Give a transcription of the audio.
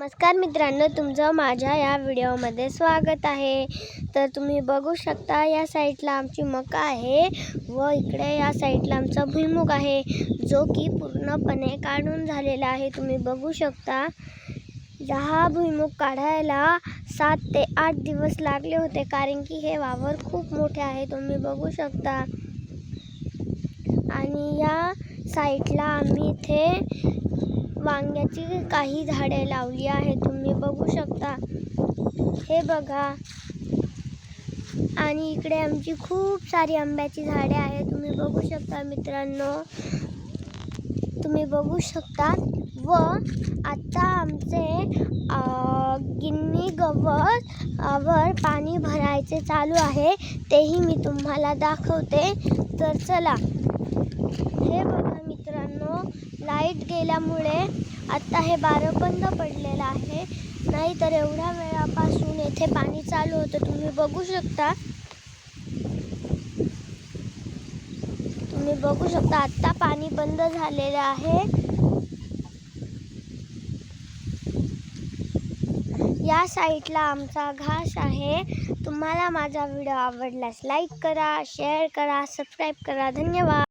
नमस्कार मित्रांनो तुमचं माझ्या या व्हिडिओमध्ये स्वागत आहे. तर तुम्ही बघू शकता या साईडला आमची मका आहे व इकडे या साईडला आमचा भुईमुग आहे जो की पूर्णपणे काढून झालेला आहे. तुम्ही बघू शकता हा भुईमुग काढायला सात ते आठ दिवस लागले होते कारण की हे वावर खूप मोठे आहे. तुम्ही बघू शकता. आणि या साईडला आम्ही इथे वांग्याची काही झाडे लावली आहे तुम्ही बघू शकता. हे बघा. आणि इकडे आमची खूप सारी आंब्याची झाडे आहे तुम्ही बघू शकता मित्रांनो. तुम्ही बघू शकता. व आता आमचे गिन्नी गवत वर पाणी भरायचे चालू आहे. तेही मी तुम्हाला दाखवते. तर चला. हे बघा मित्रांनो. लाइट गेल्यामुळे आत्ता हे बारं बंद पडलेलं आहे. नाहीतर एवढ्या वेळापासून येथे पाणी चालू होतं. तुम्ही बघू शकता. तुम्ही बघू शकता आत्ता पाणी बंद झालेलं आहे. या साईटला आमचा घास आहे. तुम्हाला माझा व्हिडिओ आवडल्यास लाईक करा शेअर करा सबस्क्राईब करा. धन्यवाद.